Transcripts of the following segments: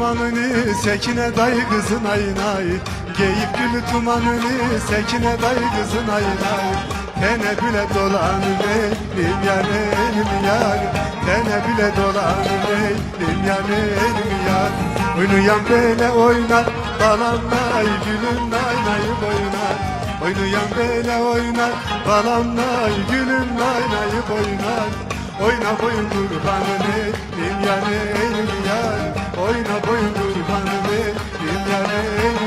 tumanını sekine day kızın aynay Geyip gülü tumanını sekine day kızın aynay Tene güle dolan benim yarim yarim bile dolanır elim yar. Elim yar Oynayan böyle oynar gülüm nay nay oynar Oynayan böyle oynar gülüm nay nay oynar Oyna boyun kurbanım elim yar elim yar. Oyna boyun kurbanım elim yar elim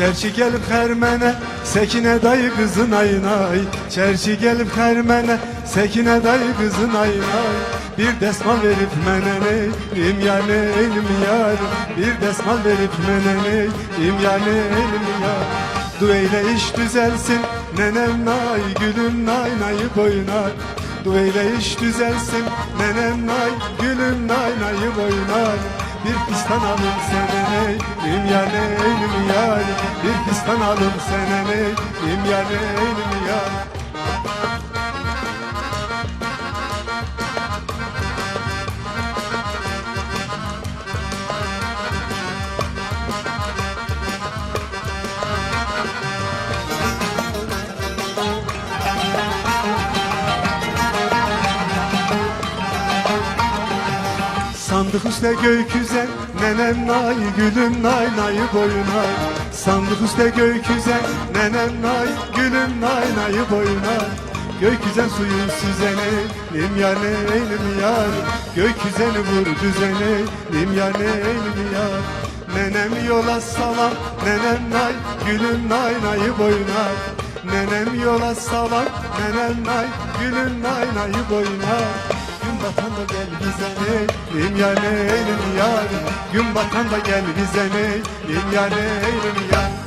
Çerçi gelip hermene Sekine dayı kızın aynay Çerçi gelip hermene Sekine dayı kızın aynay Bir desmal verip menene İm yani elim yar. Bir desmal verip menene İm yani elim yar. Du eyle iş düzelsin Nenem nay gülüm nay nay boynar. Du eyle iş düzelsin Nenem nay gülüm nay nay boynar bir pistan alım senene im yar. Neylim yar Bir pistan alım senene im yar neylim yar Sandık üstte gökyüze nenem nay gülüm nay nay boyuna Sandık üstte gökyüze nenem nay gülüm nay nay boyuna Gökyüzen suyu süzene lim yar neylim yar. Gökyüzeni vur düzene lim yar neylim yar. Nenem yola salam nenem nay gülüm nay nay boyuna Nenem yola salam nenem nay gülüm nay nay boyuna Gün batan da gel bize ne? Lim yar neylim yar Gün batan da gel bize ne? Lim yar neylim yar